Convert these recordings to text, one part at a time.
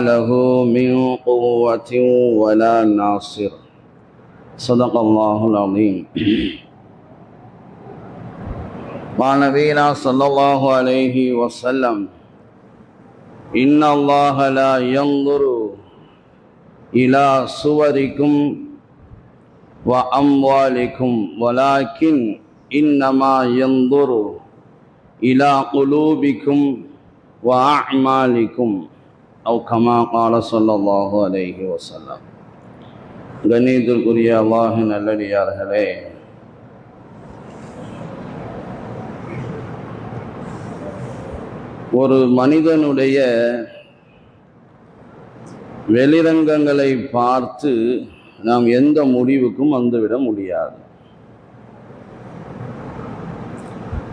له من قوة ولا ناصر. صدق الله العظيم. قال نبينا صلى الله عليه وسلم إن الله لا ينظر إلى صوركم وأموالكم ولكن إنما ينظر إلى قلوبكم وأعمالكم. أو كما قال صلى الله عليه وسلم கண்ணியத்திற்குரிய அல்லாஹ் நல்லடியார்களே ஒரு மனிதனுடைய வெளிரங்கங்களை பார்த்து நாம் எந்த முடிவுக்கும் வந்துவிட முடியாது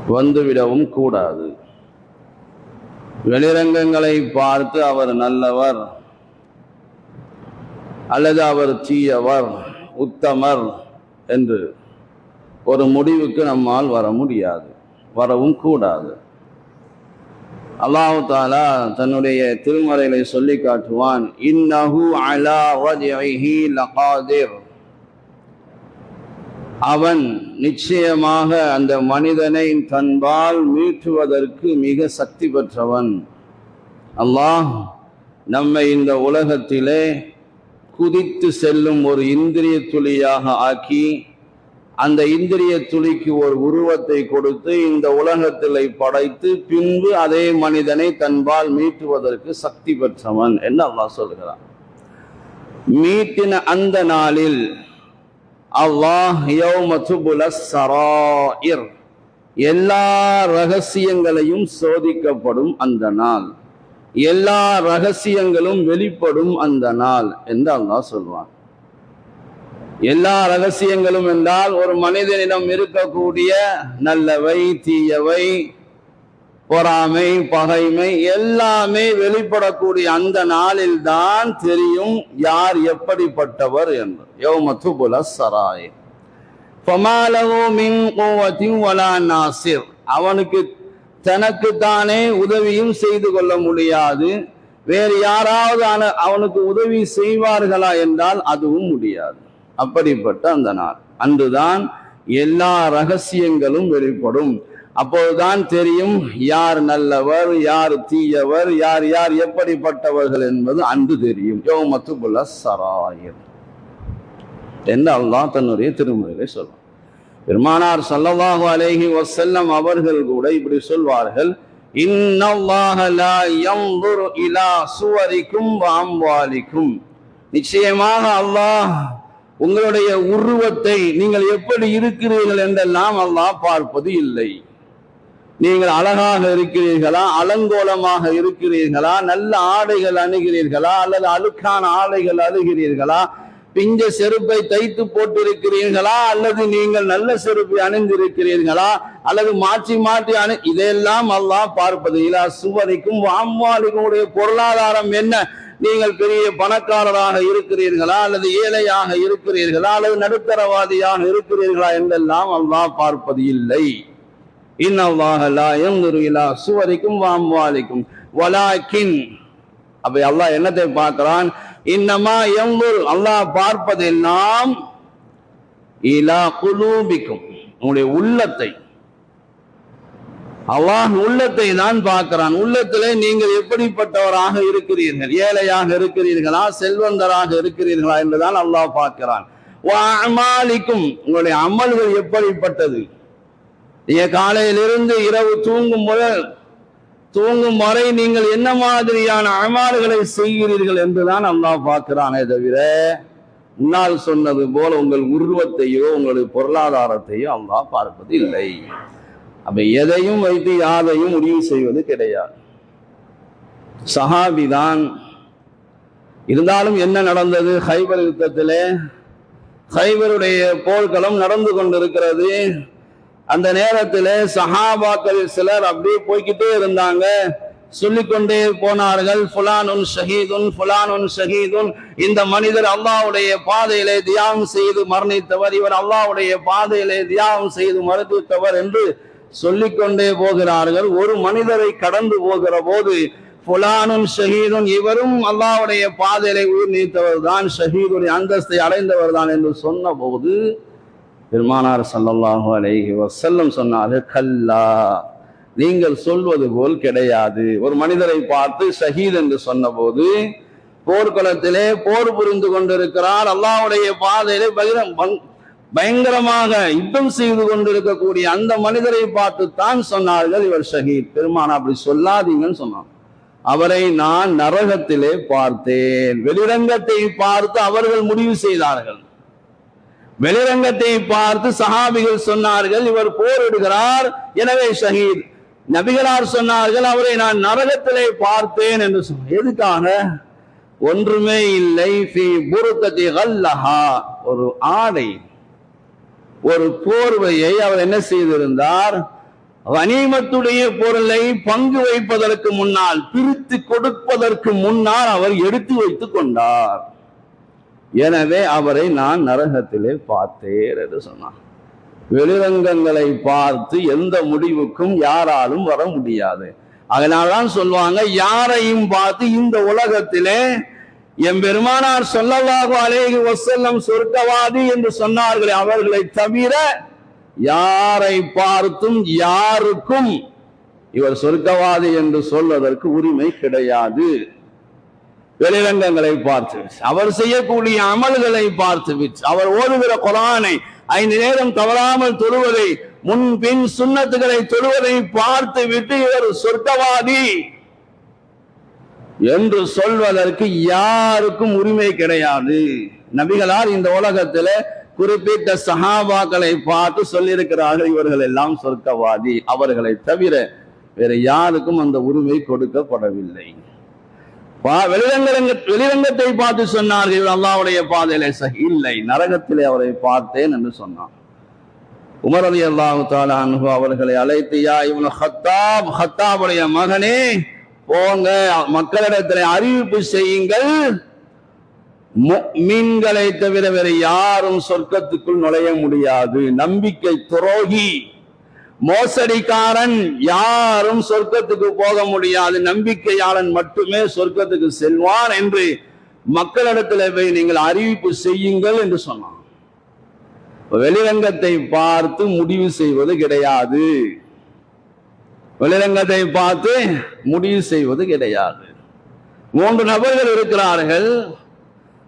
வந்துவிடவும் கூடாது வெளிரங்கங்களை பார்த்து அவர் நல்லவர் அல்லது அவர் தீயவர் உத்தமர் என்று ஒரு முடிவுக்கு நம்மால் வர முடியாது வரவும் கூடாது. அல்லாஹு தாலா தன்னுடைய திருமறைகளை சொல்லி காட்டுவான் இன்னஹு அலா வஜ்இஹி லகாதிர். அவன் நிச்சயமாக அந்த மனிதனை தன்பால் மீட்டுவதற்கு மிக சக்தி பெற்றவன். அல்லாஹ் நம்மை இந்த உலகத்திலே குதித்து செல்லும் ஒரு இந்திரிய துளியாக ஆக்கி அந்த இந்திரிய துளிக்கு ஒரு உருவத்தை கொடுத்து இந்த உலகத்திலே படைத்து பின்பு அதே மனிதனை தன்பால் மீட்டுவதற்கு சக்தி பெற்றவன் என்று அல்லாஹ் சொல்கிறான். மீட்டின அந்த நாளில் அல்லாஹ் சராயிர் எல்லா ரகசியங்களையும் சோதிக்கப்படும் அந்த நாள். எல்லா ரகசியங்களும் வெளிப்படும் அந்த நாள் என்று அல்லாஹ் சொல்வான். எல்லா ரகசியங்களும் என்றால் ஒரு மனிதனிடம் இருக்கக்கூடிய நல்லவை தீயவை பொறாமை பகைமை எல்லாமே வெளிப்படக்கூடிய அந்த நாளில் தான் தெரியும் யார் எப்படிப்பட்டவர் என்று யோமத்துபுல சராய் நாசிர் அவனுக்கு தனக்கு தானே உதவியும் செய்து கொள்ள முடியாது. வேறு யாராவது அவனுக்கு உதவி செய்வார்களா என்றால் அதுவும் முடியாது. அப்படிப்பட்ட அந்த நாள். அன்றுதான் எல்லா ரகசியங்களும் வெளிப்படும். அப்போதுதான் தெரியும் யார் நல்லவர் யார் தீயவர் யார் யார் எப்படிப்பட்டவர்கள் என்பது அன்று தெரியும். யோமத்துபுல்ல சராயர். என்று அல்லாஹ் தன்னுடைய திருமுறைகளை சொல்லும் பெருமானார் சல்லல்லாஹு அலைஹி வசல்லம் அவர்கள் கூட இப்படி சொல்வார்கள். அம்வாலிக்கும் நிச்சயமாக அல்லாஹ் உங்களுடைய உருவத்தை நீங்கள் எப்படி இருக்கிறீர்கள் என்றெல்லாம் அல்லாஹ் பார்ப்பது இல்லை. நீங்கள் அழகாக இருக்கிறீர்களா? அலங்கோலமாக இருக்கிறீர்களா? நல்ல ஆடைகள் அணுகிறீர்களா? அல்லது அழுக்கான ஆடைகள் அழுகிறீர்களா பிஞ்ச செருப்பை தைத்து போட்டிருக்கிறீர்களா? அல்லது நீங்கள் நல்ல செருப்பை அணிந்திருக்கிறீர்களா? அல்லது மாற்றி மாற்றி அணி இதையெல்லாம் அல்லாஹ் பார்ப்பது. இல்லா சுவரிக்கும் உடைய பொருளாதாரம் என்ன? நீங்கள் பெரிய பணக்காரராக இருக்கிறீர்களா? அல்லது ஏழையாக இருக்கிறீர்களா? அல்லது நடுத்தரவாதியாக இருக்கிறீர்களா? என்றெல்லாம் அல்லாஹ் பார்ப்பது இல்லை. சுவரிக்கும் வாம்வாலிக்கும் வலாக்கின் அப்ப அல்லாஹ் என்னத்தை பார்க்கிறான்? இன்னமா எம்புர் அல்லாஹ் பார்ப்பதெல்லாம் இலா குலூபிக்கும். உங்களுடைய உள்ளத்தை அல்லாஹ் உள்ளத்தை தான் பார்க்கிறான். உள்ளத்திலே நீங்கள் எப்படிப்பட்டவராக இருக்கிறீர்கள்? ஏழையாக இருக்கிறீர்களா? செல்வந்தராக இருக்கிறீர்களா? என்றுதான் அல்லாஹ் பார்க்கிறான். உங்களுடைய அமல்கள் எப்படிப்பட்டது? நீங்க காலையிலிருந்து இரவு தூங்கும் முதல் தூங்கும் வரை நீங்கள் என்ன மாதிரியான அமாறுகளை செய்கிறீர்கள் என்றுதான் அல்லாஹ் பார்க்கிறானே தவிர முன்னால் சொன்னது போல உங்கள் உருவத்தையோ உங்களுடைய பொருளாதாரத்தையோ அல்லாஹ் பார்ப்பது இல்லை. அப்ப எதையும் வைத்து யாரையும் முடிவு செய்வது கிடையாது. சஹாபிதான் இருந்தாலும் என்ன நடந்தது? ஹைபர் யுத்தத்திலே ஹைபருடைய போர்க்களம் நடந்து கொண்டிருக்கிறது. அந்த நேரத்தில் சஹாபாக்கள் சிலர் அப்படியே போய்கிட்டே இருந்தாங்க. சொல்லிக்கொண்டே போனார்கள் ஃபுலானுன் ஷஹீதுன் ஃபுலானுன் ஷஹீதுன். இந்த மனிதர் அல்லாவுடைய பாதையிலே தியாகம் செய்து மரணித்தவர். இவர் அல்லாவுடைய பாதையிலே தியாகம் செய்து மரணித்தவர் என்று சொல்லிக்கொண்டே போகிறார்கள். ஒரு மனிதரை கடந்து போகிற போது புலானும் ஷஹீதும் இவரும் அல்லாஹ்வுடைய பாதையிலே உயிர் நீத்தவர் தான் ஷஹீதுடைய அந்தஸ்தை அடைந்தவர் தான் என்று சொன்ன போது பெருமானார் ஸல்லல்லாஹு அலைஹி வசல்லம் சொன்னார்கள் கல்லா நீங்கள் சொல்வது போல் கிடையாது. ஒரு மனிதரை பார்த்து ஷஹீத் என்று சொன்னபோது போர்க்களத்திலே போர் புரிந்து கொண்டிருக்கிறார். அல்லாவுடைய பாதையிலே பகிரம் பங்- பயங்கரமாக யுத்தம் செய்து கொண்டிருக்கக்கூடிய அந்த மனிதரை பார்த்து தான் சொன்னார்கள் இவர் ஷஹீத். பெருமானா அப்படி சொல்லாதீங்கன்னு சொன்னான் அவரை நான் நரகத்திலே பார்த்தேன். வெளிரங்கத்தை பார்த்து அவர்கள் முடிவு செய்தார்கள். வெளிரங்கத்தை பார்த்து சஹாபிகள் சொன்னார்கள் இவர் போரிடுகிறார் எனவே ஷஹீத். நபிகளார் சொன்னார்கள் அவரை நான் நரகத்திலே பார்த்தேன் என்று சொன்னார். எதுக்காக? ஒன்றுமே இல்லை ஒரு ஆடை ஒரு போர்வையை அவர் என்ன செய்திருந்தார்? வணிமத்துடைய பொருளை பங்கு வைப்பதற்கு முன்னால் பிரித்து கொடுப்பதற்கு முன்னால் அவர் எடுத்து வைத்துக் கொண்டார். எனவே அவரை நான் நரகத்திலே பார்த்தேன் என்று சொன்னான். வெளிரங்கங்களை பார்த்து எந்த முடிவுக்கும் யாராலும் வர முடியாது. அதனால்தான் சொல்லுவாங்க யாரையும் பார்த்து இந்த உலகத்திலே என் பெருமானார் சொல்லல்லாஹு அலைஹி வஸல்லம் சொர்க்கவாதி என்று சொன்னார்களே அவர்களை தவிர யாரை பார்த்தும் யாருக்கும் இவர் சொர்க்கவாதி என்று சொல்வதற்கு உரிமை கிடையாது. வெளிரங்கங்களை பார்த்து அவர் செய்யக்கூடிய அமல்களை பார்த்து அவர் ஓதுகிற குரானை ஐந்து நேரம் தவறாமல் தொழுவதை முன்பின் சுண்ணத்துகளை தொழுவதை பார்த்து விட்டு இவர் சொர்க்கவாதி என்று சொல்வதற்கு யாருக்கும் உரிமை கிடையாது. நபிகளார் இந்த உலகத்துல குறிப்பிட்ட சஹாபாக்களை பார்த்து சொல்லியிருக்கிறார்கள் இவர்கள் எல்லாம் சொர்க்கவாதி அவர்களை தவிர வேற யாருக்கும் அந்த உரிமை கொடுக்கப்படவில்லை. பா- வெளிரங்கத்தை பார்த்து சொன்னார்கள் அல்லாவுடைய அல்லாஹ்வுடைய பாதையிலே இல்லை நரகத்திலே அவரை பார்த்தேன் என்று சொன்னான். உமர் அலி அல்லாஹு தாலா அவர்களை அழைத்து யா இவனு ஹத்தாப் ஹத்தாபுடைய மகனே போங்க மக்களிடத்தில் அறிவிப்பு செய்யுங்கள். மீன்களை தவிர வேற யாரும் சொர்க்கத்துக்குள் நுழைய முடியாது. நம்பிக்கை துரோகி. மோசடிக்காரன் யாரும் சொர்க்கத்துக்கு போக முடியாது. நம்பிக்கையாளன் மட்டுமே சொர்க்கத்துக்கு செல்வான் என்று மக்களிடத்தில் போய் நீங்கள் அறிவிப்பு செய்யுங்கள் என்று சொன்னான். வெளிரங்கத்தை பார்த்து முடிவு செய்வது கிடையாது. வெளிரங்கத்தை பார்த்து முடிவு செய்வது கிடையாது. மூன்று நபர்கள் இருக்கிறார்கள்.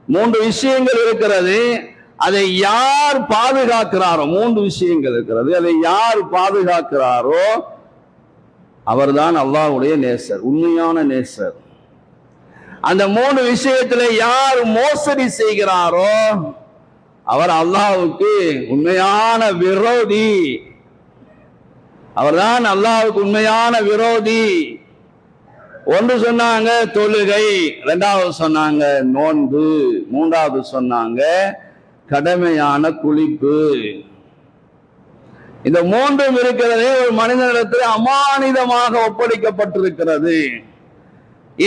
மூன்று விஷயங்கள் இருக்கிறது. அதை யார் பாதுகாக்கிறாரோ மூன்று விஷயங்கள் இருக்கிறது. அதை யார் பாதுகாக்கிறாரோ அவர்தான் அல்லாஹுடைய நேசர் உண்மையான நேசர். அந்த மூணு விஷயத்துல யார் மோசடி செய்கிறாரோ அவர் அல்லாவுக்கு உண்மையான விரோதி. அவர்தான் அல்லாவுக்கு உண்மையான விரோதி. ஒன்று சொன்னாங்க தொழுகை. ரெண்டாவது சொன்னாங்க நோன்பு. மூன்றாவது சொன்னாங்க கடமையான குளிப்பு. இந்த மூன்றும் இருக்கிறதே ஒரு மனிதனிடத்தில் அமானிதமாக ஒப்படைக்கப்பட்டிருக்கிறது.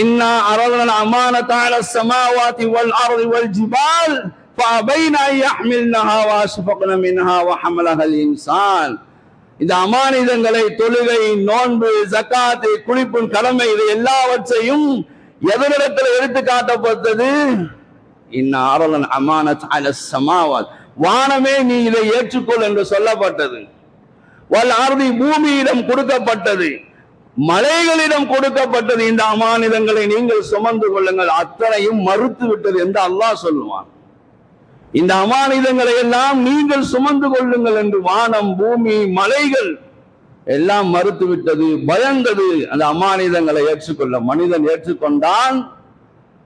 இன்னா அரவணன் அமானத்தால சமாவாதி வல் அருள் வல் ஜிபால் இந்த அமானிதங்களை தொழுகை நோன்பு ஜக்காத்து குளிப்பு கடமை இது எல்லாவற்றையும் எதனிடத்தில் எடுத்து காட்டப்பட்டது? இன்னாரலன் அமானத் அல சமாவாத். வானமே நீ இதை ஏற்றுக்கொள் என்று சொல்லப்பட்டது. வல் பூமியிடம் கொடுக்கப்பட்டது. மலைகளிடம் கொடுக்கப்பட்டது. இந்த அமானிதங்களை நீங்கள் சுமந்து கொள்ளுங்கள். அத்தனையும் மறுத்து விட்டது என்று அல்லாஹ் சொல்லுவான். இந்த அமானிதங்களை எல்லாம் நீங்கள் சுமந்து கொள்ளுங்கள் என்று வானம் பூமி மலைகள் எல்லாம் மறுத்து விட்டது பயந்தது. அந்த அமானிதங்களை ஏற்றுக்கொள்ள மனிதன் ஏற்றுக்கொண்டான்.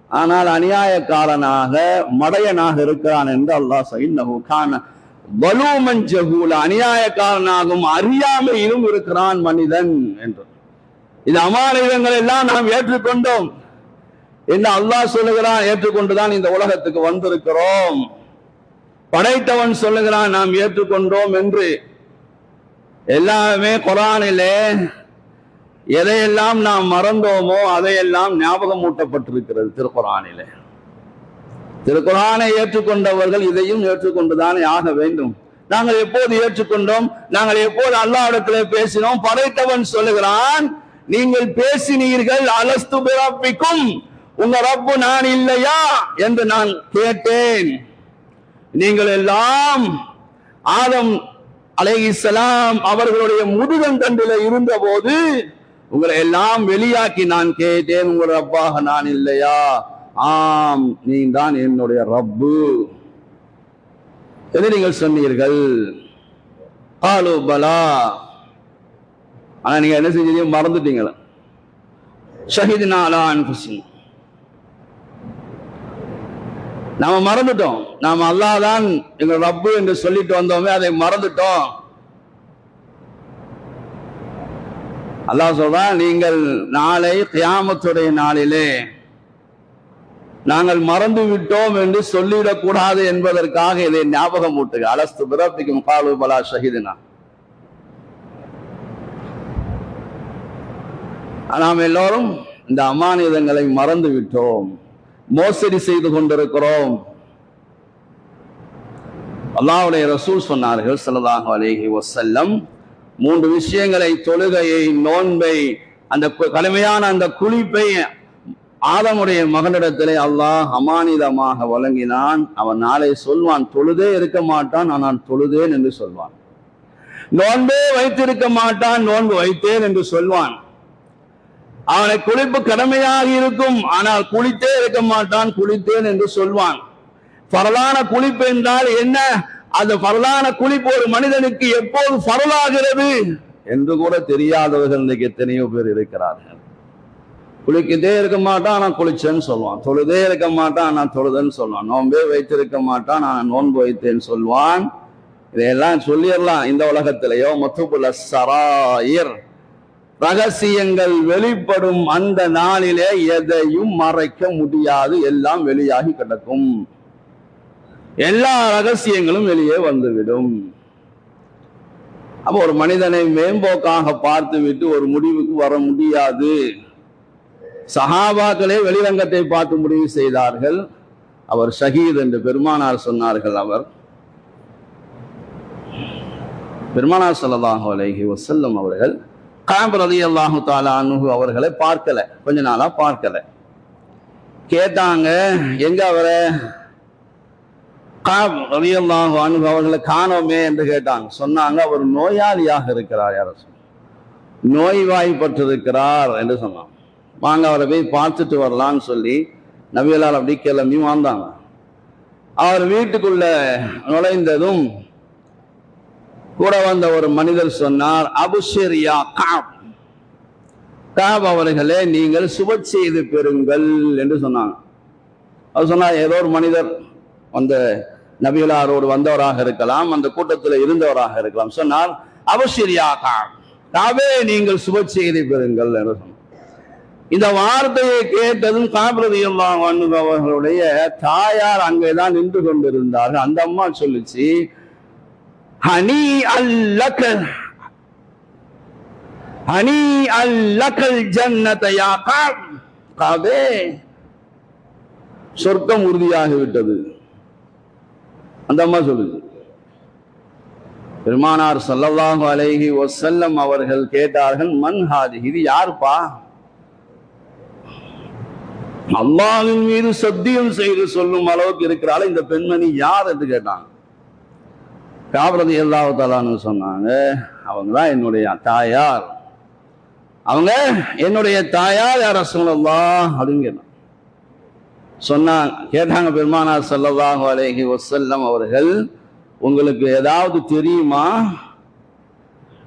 ஆனால் அநியாயக்காரனாக மடையனாக இருக்கிறான் என்று அல்லாஹ் சைன்னஹு கான வலூமன் ஜஹூல அநியாயக்காரனாகவும் அறியாமையிலும் இருக்கிறான் மனிதன் என்று. இது அமானிதங்கள் எல்லாம் நாம் ஏற்றுக்கொண்டோம். என்று அல்லாஹ் சொல்லுகிறான் ஏற்றுக்கொண்டுதான் இந்த உலகத்துக்கு வந்திருக்கிறோம். படைத்தவன் சொல்லுகிறான் நாம் ஏற்றுக்கொண்டோம் என்று. எல்லாமே குரானிலே எதையெல்லாம் நாம் மறந்தோமோ அதையெல்லாம் ஞாபகம் ஊட்டப்பட்டிருக்கிறது திருக்குறானிலே. திருக்குறானை ஏற்றுக்கொண்டவர்கள் இதையும் ஏற்றுக்கொண்டுதானே ஆக வேண்டும். நாங்கள் எப்போது ஏற்றுக்கொண்டோம்? நாங்கள் எப்போது அல்லாவிடத்தில் பேசினோம்? படைத்தவன் சொல்லுகிறான் நீங்கள் பேசினீர்கள் அலஸ்து பிறப்பிக்கும். உங்க ரப்பு நான் இல்லையா? என்று நான் கேட்டேன். நீங்கள் எல்லாம் ஆதம் அலைஹிஸ்ஸலாம் அவர்களுடைய முதுகந்தண்டில இருந்த போது உங்களை எல்லாம் வெளியாக்கி நான் கேட்டேன் உங்கள் ரப்பாக நான் இல்லையா? ஆம் நீ தான் என்னுடைய ரப்பு. என்று நீங்கள் சொன்னீர்கள்? காலு பலா. ஆனா நீங்க என்ன செஞ்சீங்க? மறந்துட்டீங்களா? ஷஹீத் அலா அன்ஃபுசின் நாம மறந்துட்டோம். நாம அல்லாஹ் தான் எங்கள் ரப்பு என்று சொல்லிட்டு வந்தோமே அதை மறந்துட்டோம். அல்லாஹ் சொல்றான் நீங்கள் நாளை கியாமத்துடைய நாளிலே நாங்கள் மறந்து விட்டோம் என்று சொல்லிவிடக் கூடாது என்பதற்காக இதை ஞாபகம் ஊட்டுக. அலஸ்து பிறப்பிக்கும் காலு பலா ஷஹிதுனா. நாம் எல்லோரும் இந்த அமானிதங்களை மறந்து விட்டோம் மோசடி செய்து கொண்டிருக்கிறோம். அல்லாவுடைய ரசூல் சொன்னார்கள் ஸல்லல்லாஹு அலைஹி வஸல்லம் மூன்று விஷயங்களை தொழுகையை நோன்பை அந்த கடுமையான அந்த குளிப்பை ஆதமுடைய மகனிடத்திலே அல்லாஹ் அமானிதமாக வழங்கினான். அவன் நாளை சொல்வான் தொழுதே இருக்க மாட்டான் ஆனால் தொழுதேன் என்று சொல்வான். நோன்பே வைத்திருக்க மாட்டான் நோன்பு வைத்தேன் என்று சொல்வான். அவனை குளிப்பு கடமையாக இருக்கும் ஆனால் குளித்தே இருக்க மாட்டான் குளித்தேன் என்று சொல்வான். பரவான குளிப்பு என்றால் என்ன? அந்த பரலான குளிப்பு ஒரு மனிதனுக்கு எப்போது பரலாகிறது? என்று கூட தெரியாதவர்கள் இன்னைக்கு எத்தனையோ பேர் இருக்கிறார்கள். குளிக்கிட்டே இருக்க மாட்டான் நான் குளிச்சேன்னு சொல்லுவான். தொழுதே இருக்க மாட்டான் நான் தொழுதேன்னு சொல்லுவான். நோன்பே வைத்திருக்க மாட்டான் நான் நோன்பு வைத்தேன்னு சொல்வான் இதையெல்லாம் சொல்லிடலாம். இந்த உலகத்திலேயோ மத்துபுல சராயிர். ரகசியங்கள் வெளிப்படும் அந்த நாளிலே எதையும் மறைக்க முடியாது. எல்லாம் வெளியாகி கிடக்கும். எல்லா ரகசியங்களும் வெளியே வந்துவிடும். அப்ப ஒரு மனிதனை மேம்போக்காக பார்த்து விட்டு ஒரு முடிவுக்கு வர முடியாது. சஹாபாக்களே வெளிரங்கத்தை பார்த்து முடிவு செய்தார்கள். அவர் ஷஹீத் என்று பெருமானார் சொன்னார்கள் அவர். பெருமானார் சொல்லதாக செல்லும் அவர்கள் காப் ரலியல்லாஹு தஆலா அன்ஹு அவர்களை பார்க்கல. கொஞ்ச நாளா பார்க்கல. கேட்டாங்க எங்க அவரை? காப் ரலியல்லாஹு அவர்களை காணோமே என்று கேட்டாங்க. சொன்னாங்க அவர் நோயாளியாக இருக்கிறார் யார நோய்வாய்ப்பட்டிருக்கிறார் என்று சொன்னாங்க. வாங்க அவரை போய் பார்த்துட்டு வரலாம்னு சொல்லி நவியலால் அப்படி கிளம்பி வாழ்ந்தாங்க அவர் வீட்டுக்குள்ள நுழைந்ததும் கூட வந்த ஒரு மனிதர் சொன்னார் அபுஷரியா காப் காப் அவர்களே நீங்கள் சுப செய்து பெறுங்கள் என்று சொன்னாங்க. அவர் சொன்னார் ஏதோ ஒரு மனிதர் அந்த நபிகளாரோடு வந்தவராக இருக்கலாம் அந்த கூட்டத்தில் இருந்தவராக இருக்கலாம். சொன்னால் அவசரியாக தாவே நீங்கள் சுப செய்தி பெறுங்கள் என்று சொன்னார். இந்த வார்த்தையை கேட்டதும் காபிரதியம் அவர்களுடைய தாயார் அங்கேதான் நின்று கொண்டிருந்தார்கள். அந்த அம்மா சொல்லுச்சு ஹனி அல்லக்கல் ஹனி அல்லக்கல் ஜன்னத்தையா காவே சொர்க்கம் உறுதியாகி விட்டது அந்த அம்மா சொல்லுது. பெருமானார் ஸல்லல்லாஹு அலைஹி ஒசல்லம் அவர்கள் கேட்டார்கள் மன்ஹாதி இது யாருப்பா? அல்லாவின் மீது சத்தியம் செய்து சொல்லும் அளவுக்கு இருக்கிறாள் இந்த பெண்மணி யார் என்று கேட்டாங்க. காபிரதி எல்லாத்தாலான்னு சொன்னாங்க அவங்க தான் என்னுடைய தாயார். அவங்க என்னுடைய தாயார் யார் சொல்லலாம் அப்படின்னு கேட்டான் சொன்னாங்க கேட்டாங்க பெருமானார் ஸல்லல்லாஹு அலைஹி ஒசல்லம் அவர்கள் உங்களுக்கு ஏதாவது தெரியுமா?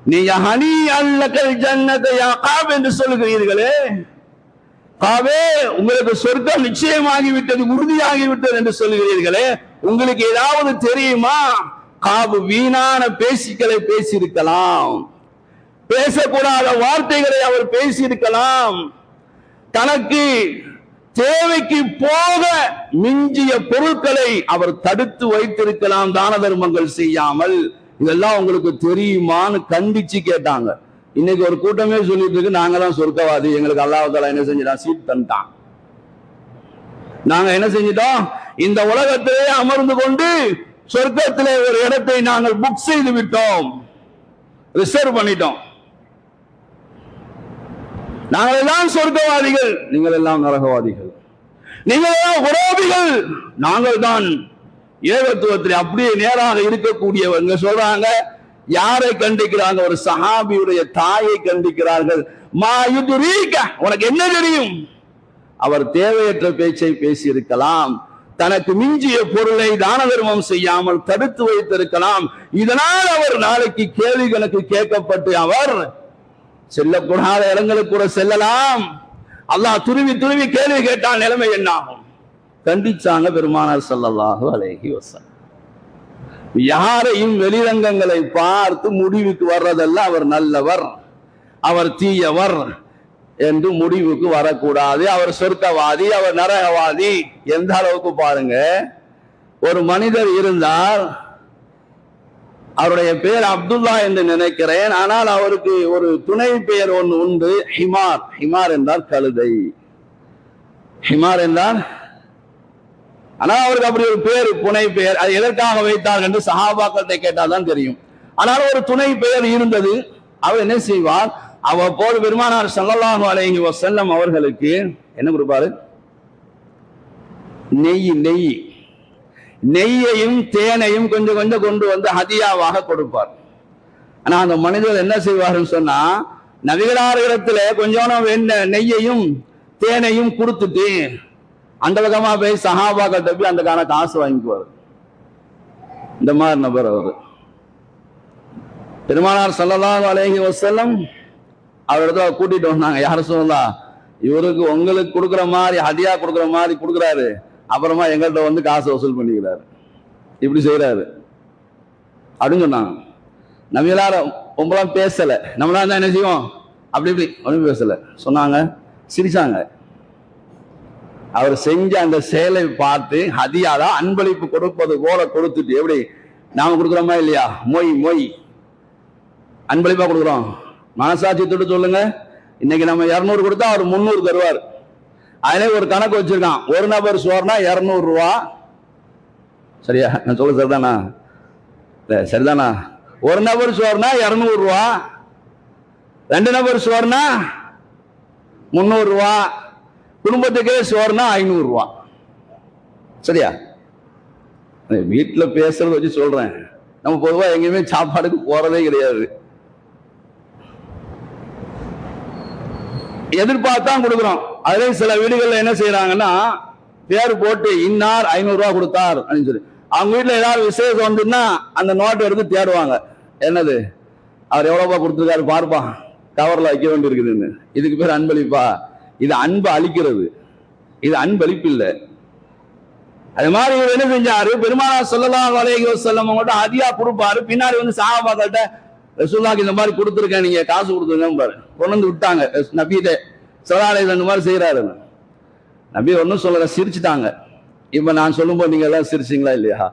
நீ ஹனி அல்லக்கல் ஜன்னத்தை யா காப் என்று சொல்லுகிறீர்களே. காவே உங்களுக்கு சொர்க்கம் நிச்சயமாகி விட்டது உறுதியாகி விட்டது என்று சொல்லுகிறீர்களே. உங்களுக்கு ஏதாவது தெரியுமா? காபு வீணான பேசிக்களை பேசியிருக்கலாம். பேசக்கூடாத வார்த்தைகளை அவர் பேசியிருக்கலாம். தனக்கு தேவைக்கு போக மிஞ்சிய பொருட்களை அவர் தடுத்து வைத்திருக்கலாம் தான தர்மங்கள் செய்யாமல். இதெல்லாம் உங்களுக்கு தெரியுமான்னு கண்டிச்சு கேட்டாங்க. இன்னைக்கு ஒரு கூட்டமே சொல்லிட்டு இருக்கு. நாங்க தான் சொர்க்கவாதி. எங்களுக்கு அல்லாஹால என்ன செஞ்சிட்டான்? சீட் தந்துட்டான். நாங்க என்ன செஞ்சிட்டோம்? இந்த உலகத்திலே அமர்ந்து கொண்டு சொர்க்கத்திலே ஒரு இடத்தை நாங்கள் புக் செய்து விட்டோம். ரிசர்வ் பண்ணிட்டோம். நாங்கள் எல்லாம் சொர்க்கவாதிகள். நீங்கள் எல்லாம் நரகவாதிகள். நீங்கள் எல்லாம் உரோபிகள் நாங்கள் தான் ஏகத்துவத்தில் அப்படியே நேராக இருக்கக்கூடியவங்க சொல்றாங்க யாரை கண்டிக்கிறாங்க? ஒரு சஹாபியுடைய தாயை கண்டிக்கிறார்கள். மா உனக்கு என்ன தெரியும்? அவர் தேவையற்ற பேச்சை பேசியிருக்கலாம். தனக்கு மிஞ்சிய பொருளை தான தர்மம் செய்யாமல் தடுத்து வைத்திருக்கலாம். இதனால் அவர் நாளைக்கு கேள்வி கணக்கு கேட்கப்பட்டு அவர் செல்லக்கூடாத இடங்களுக்கு கூட செல்லலாம். அல்லாஹ் துருவி துருவி கேள்வி கேட்டால் நிலைமை என்ன ஆகும் கண்டிச்சாங்க பெருமானார் ஸல்லல்லாஹு அலைஹி வசன் யாரையும் வெளிரங்கங்களை பார்த்து முடிவுக்கு வர்றதெல்லாம் அவர் நல்லவர் அவர் தீயவர் என்று முடிவுக்கு வரக்கூடாது. அவர் சொர்க்கவாதி அவர் நரகவாதி. எந்த அளவுக்கு பாருங்க ஒரு மனிதர் இருந்தால் அவருடைய பெயர் அப்துல்லா என்று நினைக்கிறேன். ஆனால் அவருக்கு ஒரு துணை பெயர் ஒன்று உண்டு. ஹிமார். ஹிமார் என்றால் கழுதை. ஹிமார் என்றார் ஆனால் அவருக்கு அப்படி ஒரு பேர் புனை பெயர் அது எதற்காக வைத்தார் என்று சஹாபாக்கள்கிட்ட கேட்டால் தான் தெரியும். ஆனால் ஒரு துணை பெயர் இருந்தது. அவர் என்ன செய்வார்? அவ்வப்போது பெருமானார் ஸல்லல்லாஹு அலைஹி வஸல்லம் அவர்களுக்கு என்ன கொடுப்பாரு? நெய் நெய். நெய்யையும் தேனையும் கொஞ்சம் கொஞ்சம் கொண்டு வந்து ஹதியாவாக கொடுப்பார். ஆனா அந்த மனிதர் என்ன செய்வாருன்னு சொன்னா நபிகளாரிடத்துல கொஞ்சம் நெய்யையும் தேனையும் கொடுத்துட்டு அந்த பக்கமா போய் சஹாபாக்கிட்ட தப்பி அந்த கான காசு வாங்கிக்குவார். இந்த மாதிரி நபர் அவர். பெருமானார் ஸல்லல்லாஹு அலேஹி வசல்லம் அவரிடத்துல கூட்டிட்டு வந்தாங்க. யாரும் சொல்லலாம் இவருக்கு உங்களுக்கு கொடுக்குற மாதிரி ஹதியா கொடுக்குற மாதிரி கொடுக்குறாரு. அப்புறமா எங்கள்கிட்ட வந்து காசு வசூல் பண்ணிக்கிறாரு. இப்படி செய்கிறாரு அப்படின்னு சொன்னாங்க. நம்ம எல்லாரும் ரொம்பலாம் பேசலை. நம்மளாம் தான் என்ன செய்வோம்? அப்படி இப்படி ஒன்றும் பேசலை. சொன்னாங்க. சிரிச்சாங்க. அவர் செஞ்ச அந்த செயலை பார்த்து ஹதியாதா அன்பளிப்பு கொடுப்பது போல கொடுத்துட்டு எப்படி? நாம கொடுக்குறோமா இல்லையா? மொய் மொய். அன்பளிப்பா கொடுக்குறோம். மனசாட்சி தொட்டு சொல்லுங்க. இன்னைக்கு நம்ம இரநூறு கொடுத்தா அவர் முந்நூறு தருவார். அதிலே ஒரு கணக்கு வச்சிருக்கான். ஒரு நபர் சோறுனா இருநூறு ரூபா. சரியா? நான் சொல்ல சரிதானா? சரிதானா? ஒரு நபர் சோறுனா இருநூறு ரூபா. ரெண்டு நபர் சோறுனா முந்நூறு ரூபா. குடும்பத்துக்கே சோறுனா ஐநூறு ரூபா. சரியா? வீட்டில் பேசுறத வச்சு சொல்றேன். நம்ம பொதுவா எங்கேயுமே சாப்பாடுக்கு போறதே கிடையாது. எதிர்பார்த்தான் கொடுக்குறோம். அதுல சில வீடுகள்ல என்ன செய்யறாங்கன்னா பேர் போட்டு இன்னார் ஐநூறு ரூபா கொடுத்தார் அப்படின்னு சொல்லி. அவங்க வீட்டுல ஏதாவது விசேஷம் வந்துன்னா அந்த நோட்டை எடுத்து தேடுவாங்க. என்னது? அவர் எவ்வளவுப்பா கொடுத்துருக்காரு பார்ப்பா. கவர்ல வைக்க வேண்டியிருக்குதுன்னு. இதுக்கு பேர் அன்பளிப்பா. இது அன்பு அழிக்கிறது. இது அன்பளிப்பு இல்லை. அது மாதிரி இவர் என்ன செஞ்சாரு? பெருமானா சொல்லலாம் அலைஹி வஸல்லம் அவங்கள்ட்ட அதிகா கொடுப்பாரு. பின்னாடி வந்து சஹாபாக்கள்ட்ட ரசூல்லாக்கு இந்த மாதிரி கொடுத்துருக்கேன் நீங்க காசு கொடுத்துருங்க கொண்டு வந்து விட்டாங்க. நபியிட்ட சொல்லாலை இந்த மாதிரி செய்கிறாரு நபி ஒன்றும் சொல்லல சிரிச்சுட்டாங்க. இப்போ நான் சொல்லும்போது நீங்கள் எல்லாம் சிரிச்சிங்களா இல்லையா?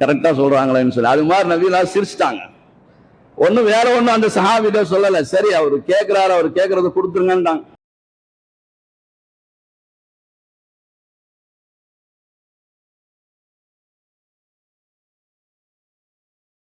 கரெக்டாக சொல்கிறாங்களேன்னு சொல்லி. அது மாதிரி நபி சிரிச்சிட்டாங்க சிரிச்சுட்டாங்க. ஒன்றும் வேற ஒன்றும் அந்த சஹாபிட்ட சொல்லலை. சரி அவர் கேட்குறாரு அவர் கேட்குறத கொடுத்துருங்கன்ட்டாங்க